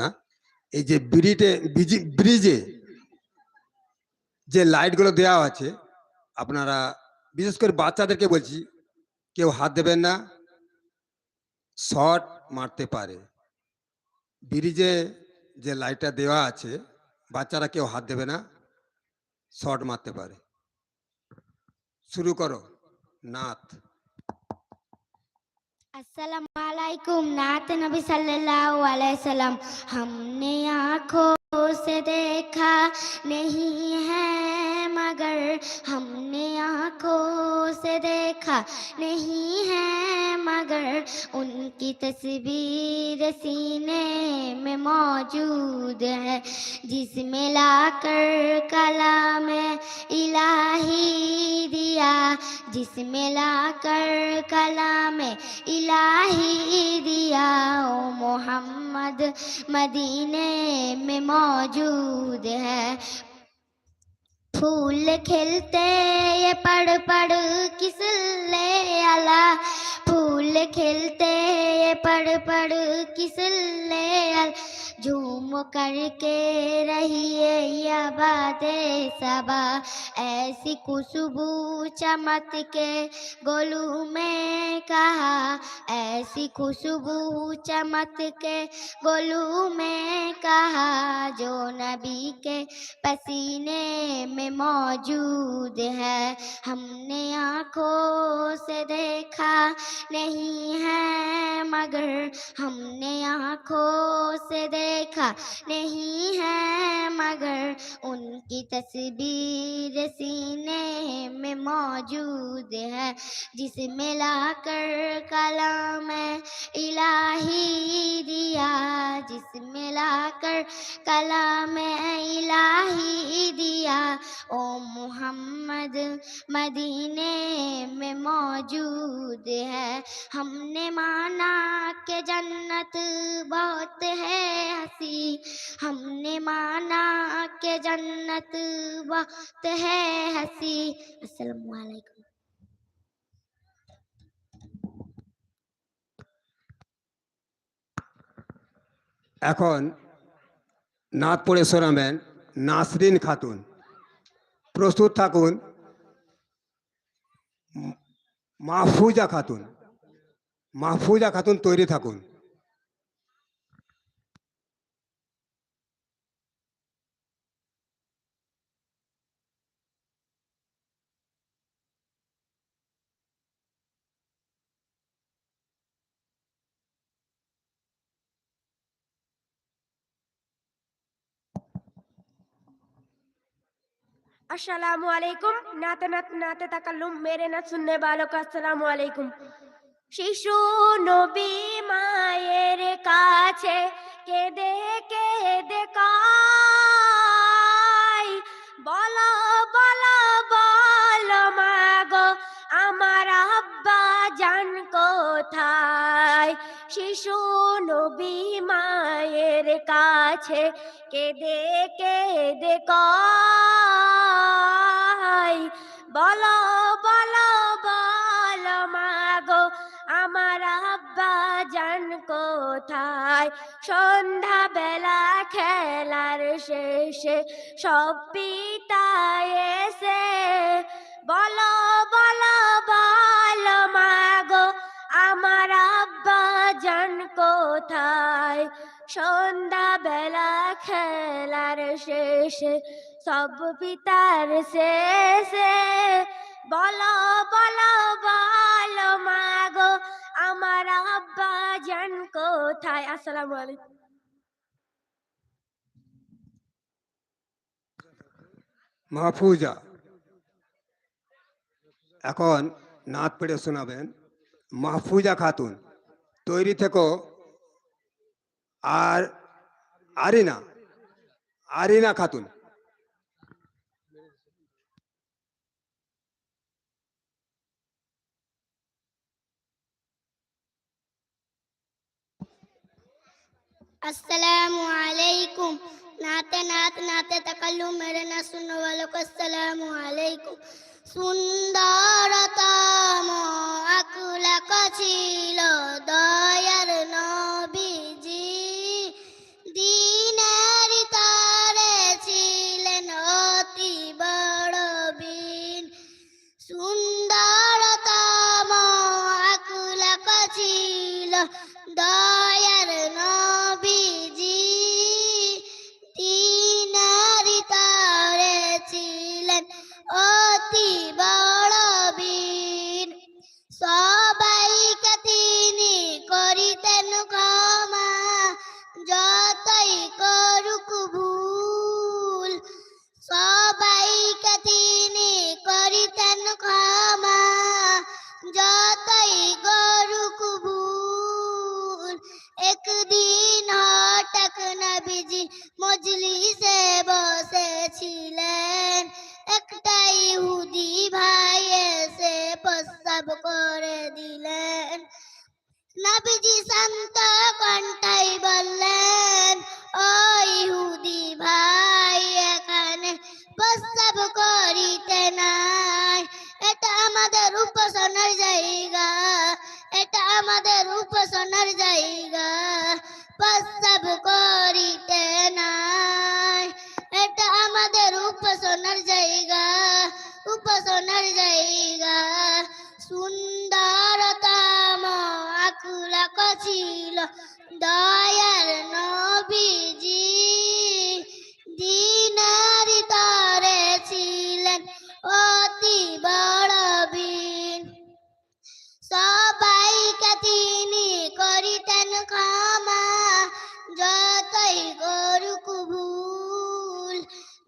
না? এই যে ব্রিজে ব্রিজে যে লাইটগুলো দেওয়া আছে, আপনারা, বিশেষ করে বাচ্চাদেরকে বলছি, কেউ হাত দেবেন না শর্ট মারতে পারে। ব্রিজে যে লাইটটা দেওয়া আছে, বাচ্চারা কেউ হাত দেবে না শর্ট মারতে পারে। শুরু করো, নাথ। السلام علیکم نعت نبی صلی اللہ علیہ وسلم ہم نے آنکھوں से देखा नहीं है, मगर हमने आँखों से देखा नहीं है, मगर उनकी तस्वीर सीने में मौजूद है, जिसमें लाकर कलाम इलाही दिया, जिसमें लाकर कलाम इलाही दिया, ओ मोहम्मद। मदीने में मौजूद है। फूल खिलते ये पढ़ पढ़ किस ले आला फूल खिलते ये पढ़ पढ़ किस ले आला झूम करके रहिए बाते सबा। ऐसी खुशबू चमक के गोलू में कहा। ऐसी खुशबू चमक के गोलू में कहा। जो नबी के पसीने में मौजूद है। हमने आँखों से देखा नहीं है, मगर हमने आँखों से देखा नहीं है, मगर उनकी तस्वीर सीने में मौजूद है, जिसमें लाकर कलाम इलाही दिया, जिसमें लाकर कलाम इलाही दिया ओ मोहम्मद मदीने में मौजूद है हमने माना कि जन्नत बहुत है हसी हमने माना कि जन्नत बहुत है हसी अस्सलाम वालेकुम এখন নাথ পড়ে শোনাবেন নাসরিন খাতুন। প্রস্তুত থাকুন মাহফুজা খাতুন। মাহফুজা খাতুন তৈরি থাকুন। अस्सलाम वालेकुम नाते नात नाते तकल्लुम मेरे न सुनने वालों का अस्सलाम वालेकुम শিশু নবী মায়ের কাছে কেঁদে কেঁদে কাই বলো বলো বলো মাগো আমার আব্বা জান কোথায় শিশু নবী মায়ের কাছে কেঁদে কেঁদে কাই বলো বলো বলো মাগো, আমার আব্বা জান কোথায়? সন্ধ্যা বেলা খেলার শেষে সব পিতা এসে, বলো বলো বলো মাগো, আমার আব্বা জান কোথায়? সন্ধ্যা বেলা খেলার শেষে, সব পিতার শেষে, বলো বলো বলো, মাগো, আমার আব্বা জান কোথায়? আসসালামু আলাইকুম। মাহফুজা, এখন নাথ পেড়ে শোনাবেন। মাহফুজা খাতুন, তৈরি থেকো। আর আরিনা আরিনা খাতুন अस्सलामु अलैकुम नाते नात नाते तकल्लुम मेरे ना सुनने वालों को अस्सलामु अलैकुम সুন্দরতম আকুলাক ছিল দয়ার নবীজি வீணாரி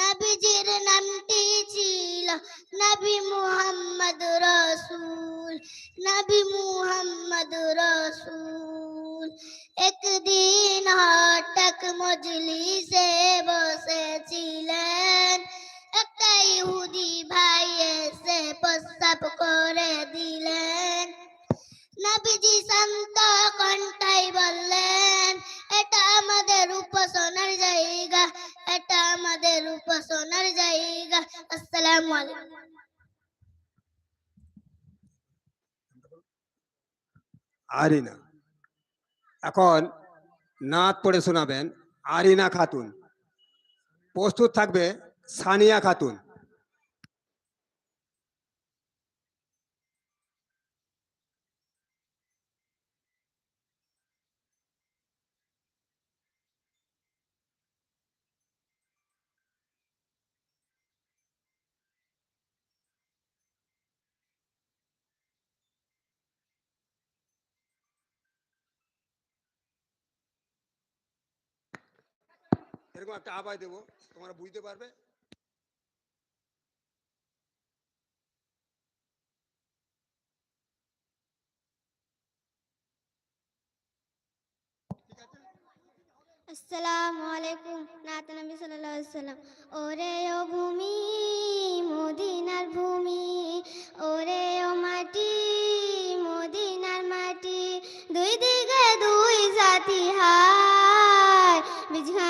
নবীজির নামটি ছিল নবী মুহাম্মদ রসুল, নবী মুহাম্মদ রসুল। একদিন হঠাৎ মজলিসে বসেছিলেন, একটা ইহুদি ভাই এসে প্রস্তাব করে দিলেন। নবীজি শান্ত কণ্ঠাই বললেন এটা আমাদের উপাসনার জায়গা, এটা আমাদের উপাসনার জায়গা। আসসালামু আলাইকুম। আরিনা। এখন নাত পড়ে শোনাবেন, আরিনা খাতুন। প্রস্তুত থাকবে সানিয়া খাতুন। এরকম একটা আওয়াজ দেবো, তোমরা বুঝতে পারবে? সাল্লাম ওরে ও ভূমি, মদিনার ভূমি, ওরে ও মাটি, মদিনার মাটি, দুই দিকে দুই সাথী হায় বিজখানে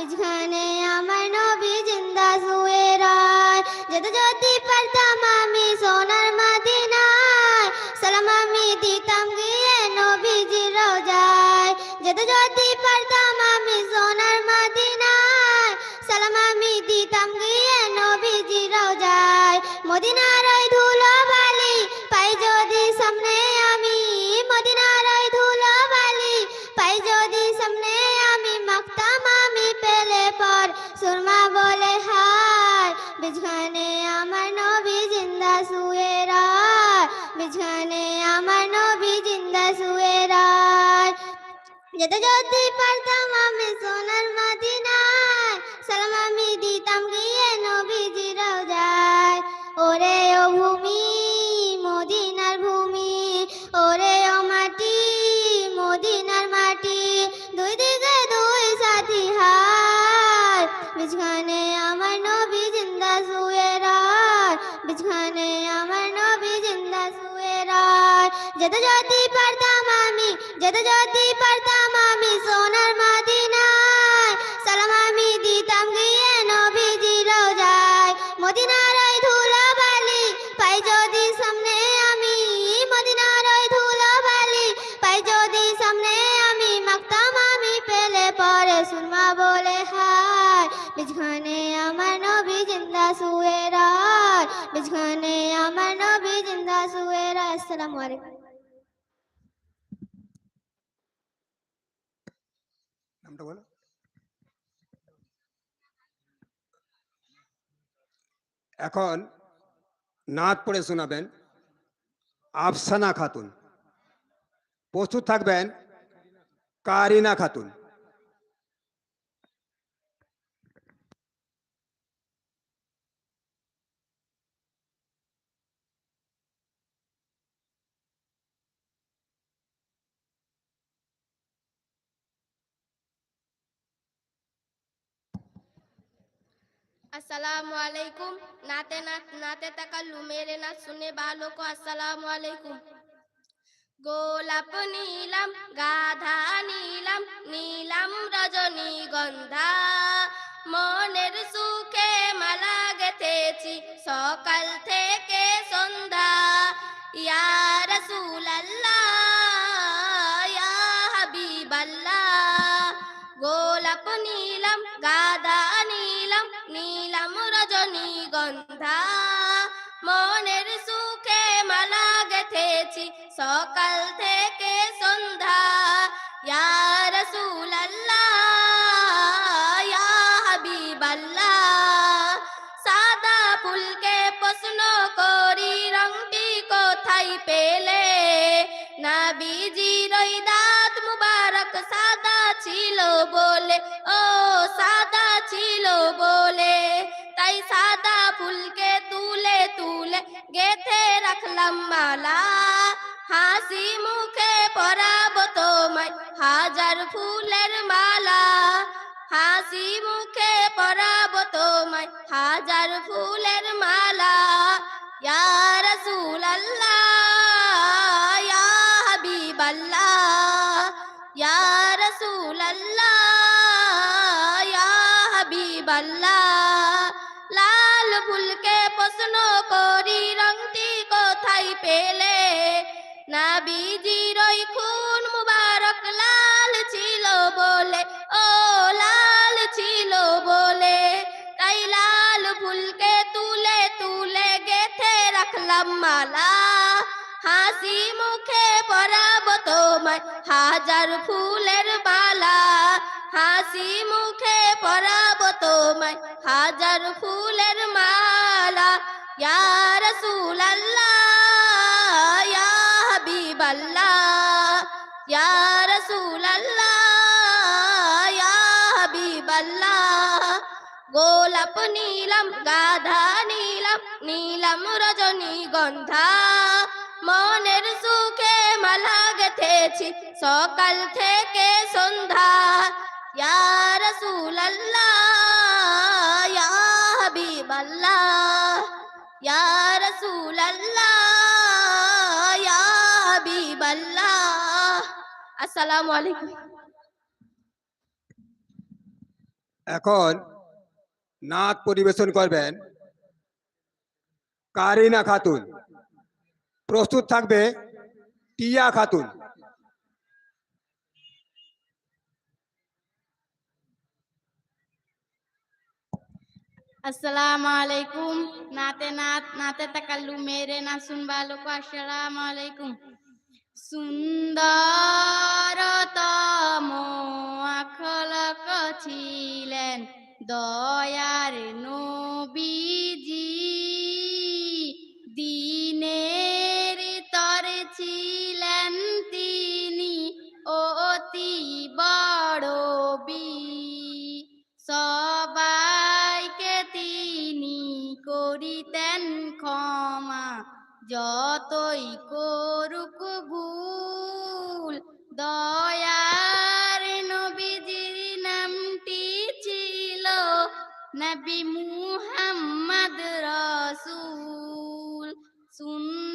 বিজখানে আমার নবী জিন্দা শুয়ে রয় যেতে যদি পারতাম আমি সোনার মদিনায়, সালাম আমি দিতাম গিয়ে নবীজি রোজায়। যেতে যদি পারতাম আমি সোনার মদিনায়, সালাম আমি দিতাম গিয়ে নবীজি রোজায়। মদিনার যেতে যদি পারতাম আমি সোনার মদিনায় সালাম আমি দিতাম গিয়ে নবীজি রোজায় ওরে ও ভূমি মদিনার ভূমি ওরে ও মাটি মদিনার মাটি দুই দিকে দুই সাথী হায় বিছখানে আমার নবী জিন্দা শুয়ে রায় বিছখানে আমার নবী জিন্দা শুয়ে রায় যেতে যদি পারতাম আমি যেতে যদি হায় আমার নবী জিন্দা শুয়ে রায়। আমার নবী জিন্দা শুয়ে আসসালামু আলাইকুম। নামটা বলো। এখন নাত পড়ে শোনাবেন। আফসানা খাতুন। প্রস্তুত থাকবেন। কারিনা খাতুন। আসসালামু আলাইকুম। নাতে নাত নাতে তাকাল্লু, মেরে নাত শুনে ভালো কো আসসালামু আলাইকুম। গোলাপ নীলাম, গাধা নীলাম নীলাম রজনী গন্ধা। মনের সুখে মালা গেথেছি, সকাল থেকে সন্ধ্যা। ইয়া রাসূলুল্লাহ, ইয়া হাবিবাল্লাহ। গোলাপ নীলাম, গাধা নীলাম নীলাম রজনীগন্ধা মনের সুখে মালা গেথেছি সকাল থেকে সন্ধ্যা। ইয়া ইয়া হাবিবাল্লাহ, সাদা ফুলকে প্রশ্ন করি, রংটি পেলে? না বিজি মুবারক সাদা ছিল বলে, ও সাদা ছিল বলে। তাই সাদা ফুলকে তুলে তুলে গেথে রাখলাম মালা। হাসি মুখে পরাবো তোমায় হাজার ফুলের মালা। হাসি মুখে পরাবো তোমায় হাজার ফুলের মালা। ইয়া রাসূলাল্লাহ ইয়া হাবিবাল্লাহ, লাল ফুলকে প্রশ্ন করি, রংটি কোথায় পেলে? নাবিজির ওই খুন মুবারক লাল ছিল বলে, ও লাল ছিল বলে, তাই লাল ফুলকে তুলে তুলে গেথে রাখলাম মালা। হাসি মুখে পরাব তোমায়, হাজার ফুলের মালা। হাসি মুখে পরাব তোমায়, হাজার ফুলের মালা। ইয়া রাসূলাল্লাহ, ইয়া হাবিবাল্লাহ, ইয়া রাসূলাল্লাহ। গোলাপ নীলাম, গাধা নীলাম নীলাম রজনীগন্ধা মনের সুখে মালা গেথেছি, সকাল থেকে সন্ধ্যা। ইয়া রাসূলাল্লাহ ইয়া হাবিবাল্লাহ ইয়া রাসূলাল্লাহ ইয়া হাবিবাল্লাহ আসসালামু আলাইকুম। এখন নাচ পরিবেশন করবেন। কারিনা খাতুন। প্রস্তুত থাকবে টিয়া খাতুন। আসসালামু আলাইকুম। নাতে নাত, নাতে তাকাল্লু, মেরে না শুনবা লোক। আসসালামু আলাইকুম। সুন্দরতম আখলক ছিলেন। দয়ার নবীজি, দিনের তরে ছিলেন তিনি অতি বড় বীর। সবাইকে তিনি করিতেন ক্ষমা, যতই করুক ভুল দয়ার নবী মুহাম্মদ রসুল, সুন্দরতম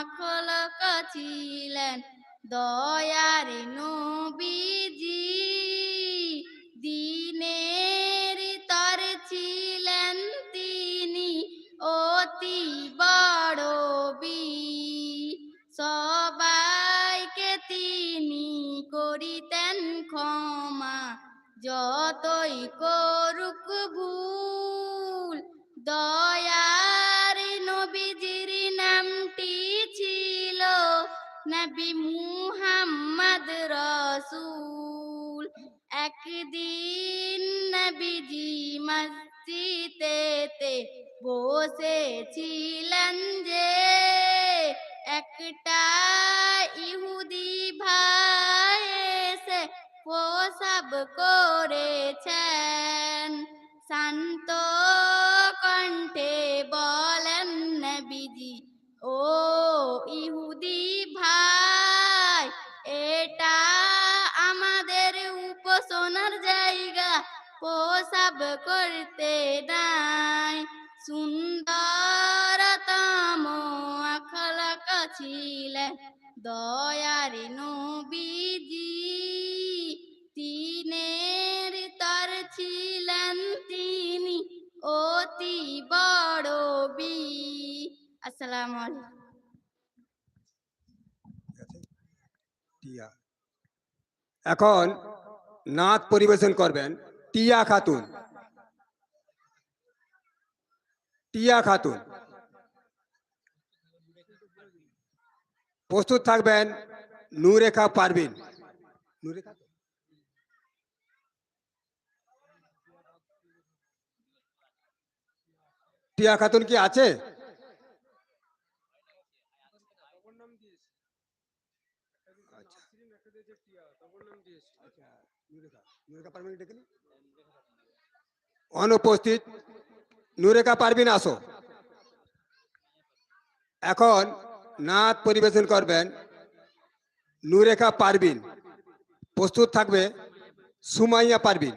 আখলক ছিলেন দয়ার নবীজি। দিনের তর ছিলেন তিনি অতি বড় সবাইকে তিনি করিতেন ক্ষমা। যতই করুক ভুল, দয়ার নবীজির নামটি ছিল নবী মুহাম্মদ রসুল। একদিন নবীজি মসজিদেতে বসেছিলেন যে একটা ইহুদি ভাই এসে প্রসাব করেছেন শান্ত কণ্ঠে বলেন নবীজি ও ইহুদি ভাই এটা আমাদের উপাসনার জায়গা প্রসাব করতে নাই সুন্দরতম আখলাক ছিলেন দয়ার নবীজি ছিলেন তিনি অতি বড় বি আসসালামু এখন নাচ পরিবেশন করবেন টিয়া খাতুন। টিয়া খাতুন। প্রস্তুত থাকবেন নুরেখা পারবিন নুরেখা টিয়া খাতুন কি আছে? আচ্ছা। অনুপস্থিত। নুরেখা পারবিন আসো। এখন নাচ পরিবেশন করবেন। নুরেখা পারবিন। প্রস্তুত থাকবে। সুমাইয়া পারবিন।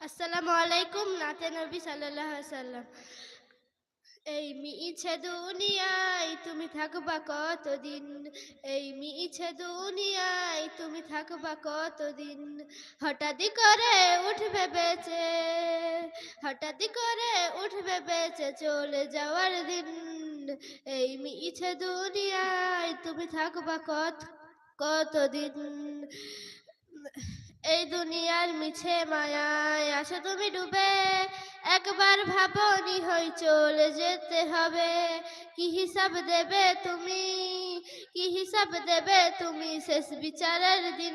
আসসালামু আলাইকুম, নাতে নবী সাল্লাল্লাহু সাল্লাম এই মিছে দুনিয়ায় তুমি থাকবা কতদিন? এই মিছে দুনিয়ায় তুমি থাকবা কতদিন? হঠাৎ করে উঠবে বেঁচে হঠাৎ করে উঠবে বেঁচে চলে যাওয়ার দিন। এই মিছে দুনিয়ায় তুমি থাকবা কত, কতদিন? এই দুনিয়ার মিছে মায়ায় আছো তুমি ডুবে। একবার ভাবনি হই চলে যেতে হবে। কি হিসাব দেবে তুমি? কি হিসাব দেবে তুমি? শেষ বিচারের দিন।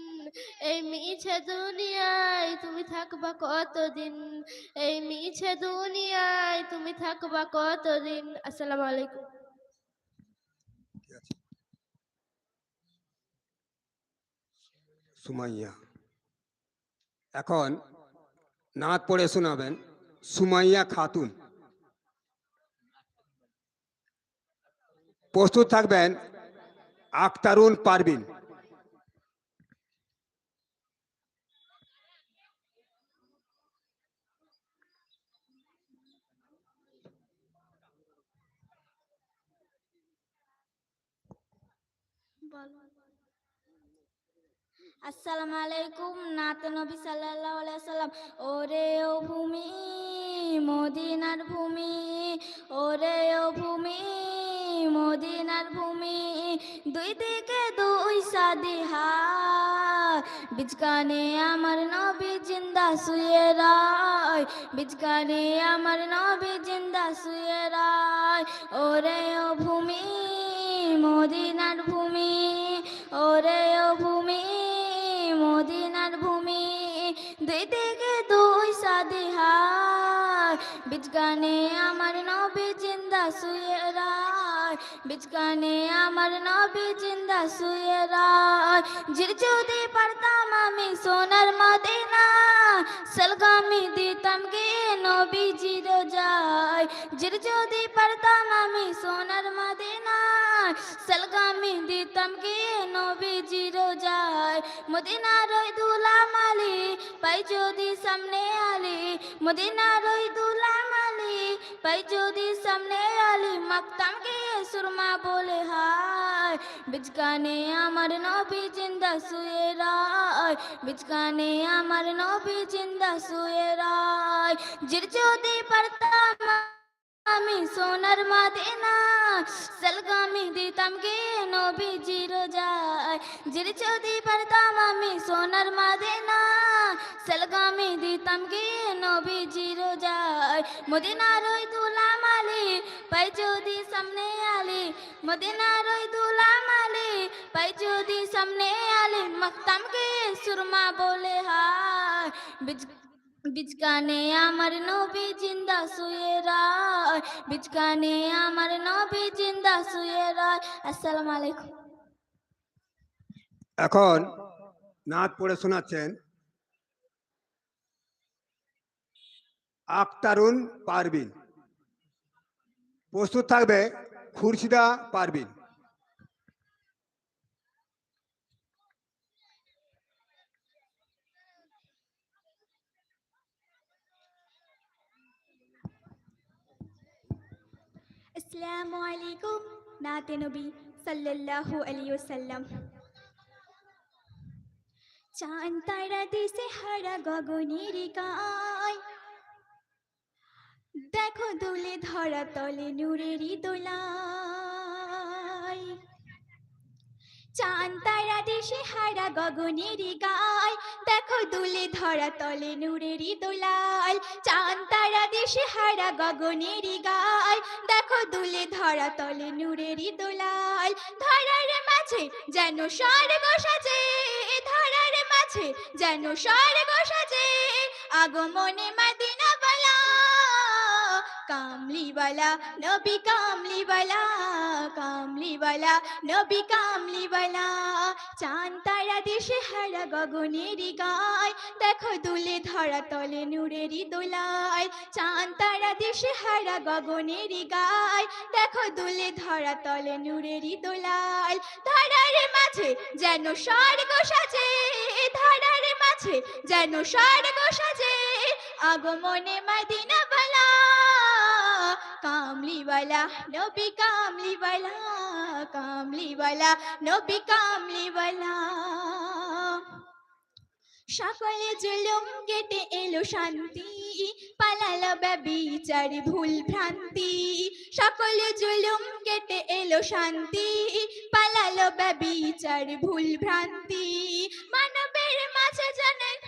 এই মিছে দুনিয়ায় তুমি থাকবা কতদিন? এই মিছে দুনিয়ায় তুমি থাকবা কতদিন? আসসালামু আলাইকুম। সুমাইয়া। এখন নাচ পড়ে শোনাবেন, সুমাইয়া খাতুন। প্রস্তুত থাকবেন আখতারুন পারবিন আসসালামু আলাইকুম, নাতে নবী সাল্লাল্লাহু আলাইহি সাল্লাম ওরে ও ভূমি, মদিনার ভূমি, ওরে ও ভূমি, মদিনার ভূমি, দুই দিকে দুই সাদি হাত বিচকানে আমার নবী জিন্দা শুয়ে রায় বিচকানে আমার নবী জিন্দা শুয়ে রায়। ওরে ও ভূমি, মদিনার ভূমি, ওরে ও দুই দিকে দুই সাদি হায় বিচগানে আমার নবী জিন্দা শুয়ে রায় বিচগানে আমার নবী জিন্দা শুয়ে রায় জির যদি পারতাম আমি সোনার মদিনা সলগামি দিতাম গে নবী জির যায় জির যদি পারতাম আমি সোনার মদিনা সলগামি দিতাম গে নবী জির যায় মদিনার ওই দুলাম আলী, পাই যদি সামনে আলি। মদিনার ওই দুলাম আলী পাই যদি সামনে আলি মাকতাম গে সুরমা বলে হায় বিচকানে আমার নবী জিন্দা শুয়ে রায় বিচকানে আমার নবী জিন্দা শুয়ে রায় জির যদি পারতাম আমি সোনার মাদিনা, সলগামি দিতাম গে নবী জিরো যায় জির যদি পারতাম আমি সোনার মাদিনা, সেলগামি দিতাম কি নবীজির যায় মদিনার ওই দুলাম আলী, পাই যদি সামনে আলী। মদিনার ওই দুলাম আলী, পাই যদি সামনে আলী। মাখতাম কি সুরমা বলে হায়। বিজ বিজকানে আমার নবী জিন্দা শুয়ে রায় বিজকানে আমার নবী জিন্দা শুয়ে রায় আসসালামু আলাইকুম এখন নাচ পড়ে শোনাচ্ছেন আক্তারুন পারবিন প্রস্তুত থাকবে খুরশিদা পারবিন আসসালামু আলাইকুম নাতে নবী সাল্লাল্লাহু আলাইহি ওয়াসাল্লাম চাঁদ তারা দিছে হারা গগনের গায় দেখো দুলে ধরা তলে নূরেরই দোলায় চাঁদ তারা দেশে হারা গগনের গায়। দেখো দুলে ধরা তলে নূরেরই দোলাল। চাঁদ তারা দেশে হারা গগনের গায়। দেখো দুলে ধরা তলে নূরেরই দোলাল। ধরার মাঝে যেন স্বর্গ সাজে ধরার মাঝে যেন স্বর্গ সাজে আগমনে কামলিওয়ালা, নবী কামলিওয়ালা কামলিওয়ালা, নবী কামলিওয়ালা। চাঁদ তারা দেশে হারা গগনের গায়, দেখো দুলে ধরা তলে নূরেরই দোলায়। চাঁদ তারা দেশে হারা গগনের গায়, দেখো দুলে ধরা তলে নূরেরই দোলায়। ধরার মাঝে যেন স্বর্গ সাজে, ধরার মাঝে যেন স্বর্গ সাজে। আগমনে মদিনা কামলিওয়ালা নবী কামলিওয়ালা কামলিওয়ালা নবী কামলিওয়ালা সকলে জুলুম কেটে এলো শান্তি, পালালো ব্যবিচার ভুল ভ্রান্তি। সকলে জুলুম কেটে এলো শান্তি, পালালো ব্যবিচার ভুল ভ্রান্তি। মানবের মাঝে জানেন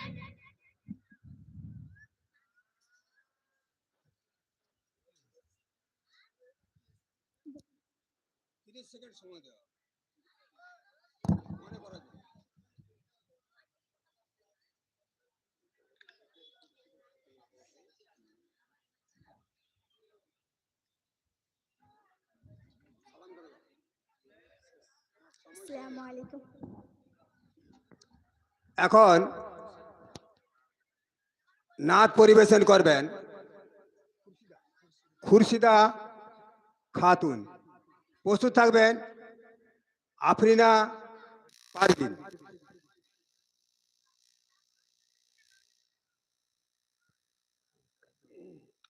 তিরিশ সেকেন্ড সময় দেওয়া মনে করা যায়। এখন নাচ পরিবেশন করবেন খুরশিদা খাতুন। প্রস্তুত থাকবেন আফরিনা পারভিন।